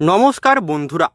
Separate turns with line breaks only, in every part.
নমস্কার বন্ধুরা।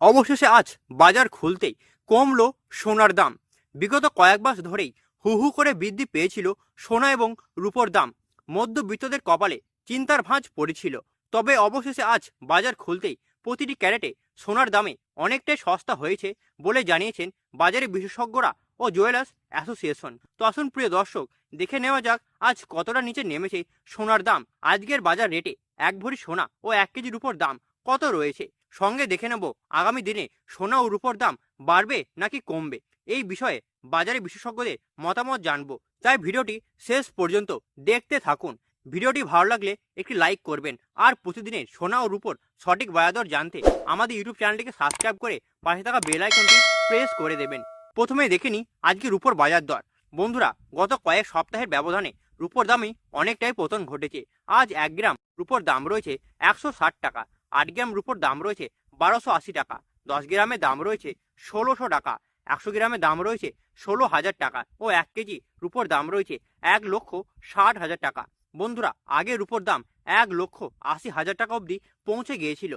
অবশেষে আজ বাজার খুলতেই কমলো সোনার দাম। বিগত কয়েক মাস ধরেই হু হু করে বৃদ্ধি পেয়েছিল সোনা এবং রূপোর দাম। মধ্যবিত্তদের কপালে চিন্তার ভাঁজ পড়েছিল। তবে অবশেষে আজ বাজার খুলতেই প্রতিটি ক্যারেটে সোনার দামে অনেকটাই সস্তা হয়েছে বলে জানিয়েছেন বাজারে বিশেষজ্ঞরা ও জুয়েলার্স অ্যাসোসিয়েশন। তো আসুন প্রিয় দর্শক, দেখে নেওয়া যাক আজ কতটা নিচে নেমেছে সোনার দাম। আজকের বাজার রেটে এক ভরি সোনা ও এক কেজি উপর দাম কত রয়েছে? সঙ্গে দেখে নেব, আগামী দিনে সোনা ও রূপোর দাম বাড়বে নাকি কমবে? এই বিষয়ে বাজারে বিশেষজ্ঞদের মতামত জানব। তাই ভিডিওটি শেষ পর্যন্ত দেখতে থাকুন। ভিডিওটি ভালো লাগলে একটি লাইক করবেন আর প্রতিদিনের সোনা ও রূপোর সঠিক বাজাদর জানতে আমাদের ইউটিউব চ্যানেলটিকে সাবস্ক্রাইব করে পাশে থাকা বেল আইকনটি প্রেস করে দেবেন। প্রথমে দেখে নিই আজকে রূপোর বাজার দর বন্ধুরা, গত কয়েক সপ্তাহের ব্যবধানে রূপোর দামে অনেকটাই পতন ঘটেছে। আজ এক গ্রাম রূপোর দাম রয়েছে একশো ষাট টাকা। আট গ্রাম রুপোর দাম রয়েছে বারোশো আশি টাকা, দশ গ্রামের দাম রয়েছে ষোলোশো টাকা, একশো গ্রামের দাম রয়েছে ষোলো হাজার টাকা ও এক কেজি রুপোর দাম রয়েছে এক লক্ষ ষাট হাজার টাকা। বন্ধুরা, আগে রুপোর দাম এক লক্ষ আশি হাজার টাকা অবধি পৌঁছে গিয়েছিল।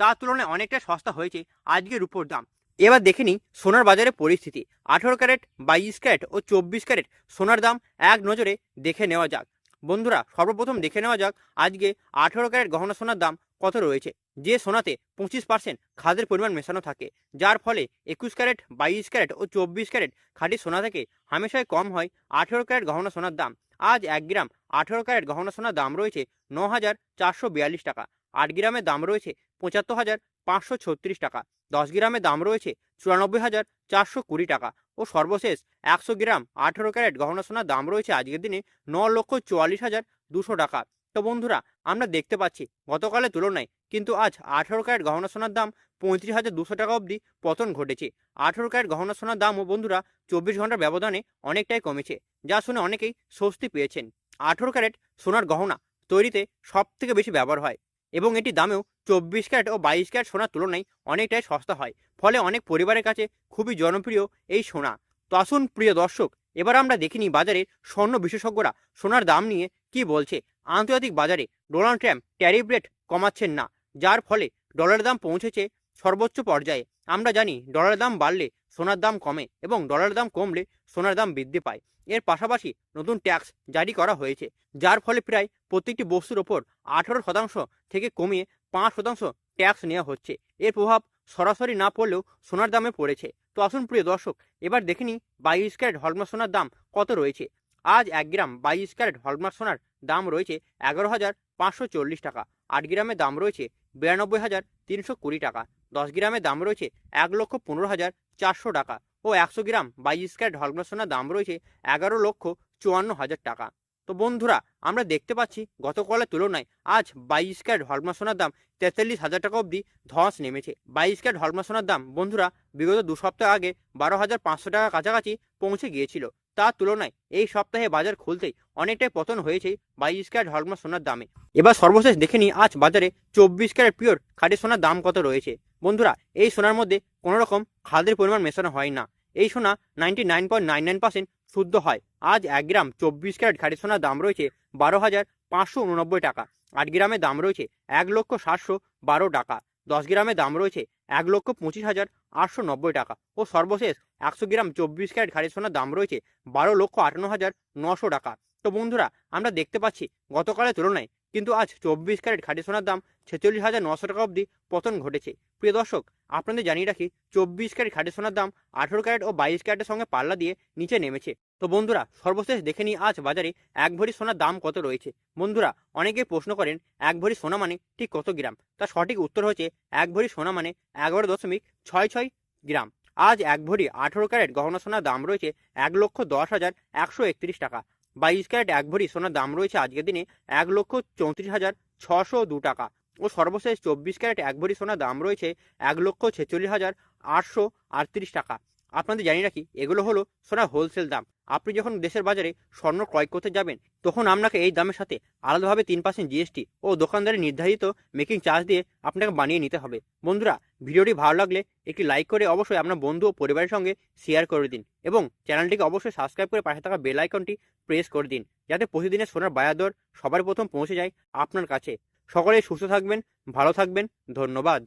তার তুলনায় অনেকটা সস্তা হয়েছে আজকে রুপোর দাম। এবার দেখে নিই সোনার বাজারের পরিস্থিতি। আঠেরো ক্যারেট, বাইশ ক্যারেট ও চব্বিশ ক্যারেট সোনার দাম এক নজরে দেখে নেওয়া যাক। বন্ধুরা, সর্বপ্রথম দেখে নেওয়া যাক আজকে আঠেরো ক্যারেট গহনা সোনার দাম কত রয়েছে যে সোনাতে পঁচিশ পার্সেন্ট খাদের পরিমাণ মেশানো থাকে। যার ফলে একুশ ক্যারেট, বাইশ ক্যারেট ও চব্বিশ ক্যারেট খাঁটি সোনা থেকে হামেশাই কম হয়। আঠেরো ক্যারেট গহনা সোনার দাম। আজ এক গ্রাম আঠেরো ক্যারেট গহনা সোনার দাম রয়েছে ন হাজার চারশো বিয়াল্লিশ টাকা। আট গ্রামের দাম রয়েছে পঁচাত্তর হাজার পাঁচশো ছত্রিশ টাকা। দশ গ্রামের দাম রয়েছে চুরানব্বই হাজার চারশো কুড়ি টাকা। ও সর্বশেষ একশো গ্রাম আঠেরো ক্যারেট গহনা সোনার দাম রয়েছে আজকের দিনে ন লক্ষ চুয়াল্লিশ হাজার দুশো টাকা। তো বন্ধুরা, আমরা দেখতে পাচ্ছি গতকালের তুলনায় কিন্তু আজ আঠেরো ক্যারেট গহনা সোনার দাম পঁয়ত্রিশ হাজার দুশো টাকা অবধি পতন ঘটেছে। আঠেরো ক্যারেট গহনা সোনার দামও বন্ধুরা, চব্বিশ ঘণ্টার ব্যবধানে অনেকটাই কমেছে, যা শুনে অনেকেই স্বস্তি পেয়েছেন। আঠেরো ক্যারেট সোনার গহনা তৈরিতে সব থেকে বেশি ব্যবহার হয় এবং এটি দামেও চব্বিশ ক্যারেট ও বাইশ ক্যারেট সোনার তুলনায় অনেকটাই সস্তা হয়, ফলে অনেক পরিবারের কাছে খুবই জনপ্রিয় এই সোনা। তো আসুন প্রিয় দর্শক, এবার আমরা দেখিনি বাজারে স্বর্ণ বিশেষজ্ঞরা সোনার দাম নিয়ে কি বলছে? আন্তর্জাতিক বাজারে ডোনাল্ড ট্রাম্প ট্যারিফ রেট কমাচ্ছেন না, যার ফলে ডলারের দাম পৌঁছেছে সর্বোচ্চ পর্যায়ে। আমরা জানি ডলারের দাম বাড়লে সোনার দাম কমে এবং ডলারের দাম কমলে সোনার দাম বৃদ্ধি পায়। এর পাশাপাশি নতুন ট্যাক্স জারি করা হয়েছে, যার ফলে প্রায় প্রত্যেকটি বস্তুর ওপর আঠারো শতাংশ থেকে কমিয়ে পাঁচ শতাংশ ট্যাক্স নেওয়া হচ্ছে। এর প্রভাব সরাসরি না পড়লেও সোনার দামে পড়েছে। তো আসুন প্রিয় দর্শক, এবার দেখে নিই বাইশ ক্যারেট হলমার্ক সোনার দাম কত রয়েছে। আজ এক গ্রাম বাইশ ক্যারেট হলমার্ক সোনার দাম রয়েছে এগারো হাজার পাঁচশো চল্লিশ টাকা। আট গ্রামের দাম রয়েছে বিরানব্বই হাজার তিনশো কুড়ি টাকা। দশ গ্রামের দাম রয়েছে এক লক্ষ পনেরো হাজার চারশো টাকা ও একশো গ্রাম বাইশ ক্যারেট হলমার্ক সোনার দাম রয়েছে এগারো লক্ষ চুয়ান্ন হাজার টাকা। তো বন্ধুরা, আমরা দেখতে পাচ্ছি গতকালের তুলনায় আজ বাইশ ক্যারেট হলমা সোনার দাম তেতাল্লিশ হাজার টাকা অবধি ধস নেমেছে। বাইশ ক্যারেট হলমা সোনার দাম বন্ধুরা বিগত দু সপ্তাহ আগে বারো হাজার পাঁচশো টাকা কাছাকাছি পৌঁছে গিয়েছিল। তার তুলনায় এই সপ্তাহে বাজার খুলতেই অনেকটাই পতন হয়েছে বাইশ ক্যারেট হলমা সোনার দামে। এবার সর্বশেষ দেখে নিই, আজ বাজারে চব্বিশ ক্যারেট পিওর খাঁটি সোনার দাম কত রয়েছে? বন্ধুরা, এই সোনার মধ্যে কোনো রকম খাদের পরিমাণ মেশানো হয় না। এই সোনা ninety nine point nine nine percent শুদ্ধ হয়। আজ এক গ্রাম চব্বিশ ক্যারেট খাঁটি সোনার দাম রয়েছে বারো হাজার পাঁচশো উননব্বই টাকা। আট গ্রামের দাম রয়েছে এক লক্ষ সাতশো বারো টাকা। দশ গ্রামের দাম রয়েছে এক লক্ষ পঁচিশ হাজার আটশো নব্বই টাকা। ও সর্বশেষ একশো গ্রাম চব্বিশ ক্যারেট খাড়ি সোনার দাম রয়েছে বারো লক্ষ আটান্ন হাজার নশো টাকা। তো বন্ধুরা, আমরা দেখতে পাচ্ছি গতকালের তুলনায় কিন্তু আজ চব্বিশ ক্যারেট খাঁটি সোনার দাম ছেচল্লিশ হাজার নশো টাকা অবধি পতন ঘটেছে। প্রিয় দর্শক, আপনাদের জানিয়ে রাখি, চব্বিশ ক্যারেট খাঁটি সোনার দাম আঠেরো ক্যারেট ও বাইশ ক্যারেটের সঙ্গে পাল্লা দিয়ে নিচে নেমেছে। তো বন্ধুরা, সর্বশেষ দেখে নিই আজ বাজারে এক ভরি সোনার দাম কত রয়েছে। বন্ধুরা, অনেকেই প্রশ্ন করেন, এক ভরি সোনা মানে ঠিক কত গ্রাম? তার সঠিক উত্তর হচ্ছে, এক ভরি সোনা মানে এগারো দশমিক ছয় ছয় গ্রাম। আজ এক ভরি আঠেরো ক্যারেট গহনা সোনার দাম রয়েছে এক লক্ষ দশ হাজার একশো একত্রিশ টাকা। বাইশ ক্যারেট এক ভরি সোনার দাম রয়েছে আজকের দিনে এক লক্ষ চৌত্রিশ হাজার ছশো দু টাকা। ও সর্বশেষ চব্বিশ ক্যারেট এক ভরি সোনার দাম রয়েছে এক লক্ষ ছেচল্লিশ হাজার আটশো আটত্রিশ টাকা। আপনাদের জানিয়ে রাখি, এগুলো হলো সোনার হোলসেল দাম। আপনি যখন দেশের বাজারে স্বর্ণ ক্রয় করতে যাবেন, তখন আপনাকে এই দামের সাথে আলাদাভাবে তিন পার্সেন্ট জিএসটি ও দোকানদারের নির্ধারিত মেকিং চার্জ দিয়ে আপনাকে বানিয়ে নিতে হবে। বন্ধুরা, ভিডিওটি ভালো লাগলে একটি লাইক করে অবশ্যই আপনার বন্ধু ও পরিবারের সঙ্গে শেয়ার করে দিন এবং চ্যানেলটিকে অবশ্যই সাবস্ক্রাইব করে পাশে থাকা বেল আইকনটি প্রেস করে দিন যাতে প্রতিদিনের সোনার বাজার দর সবার প্রথম পৌঁছে যায় আপনার কাছে। সকলেই সুস্থ থাকবেন, ভালো থাকবেন, ধন্যবাদ।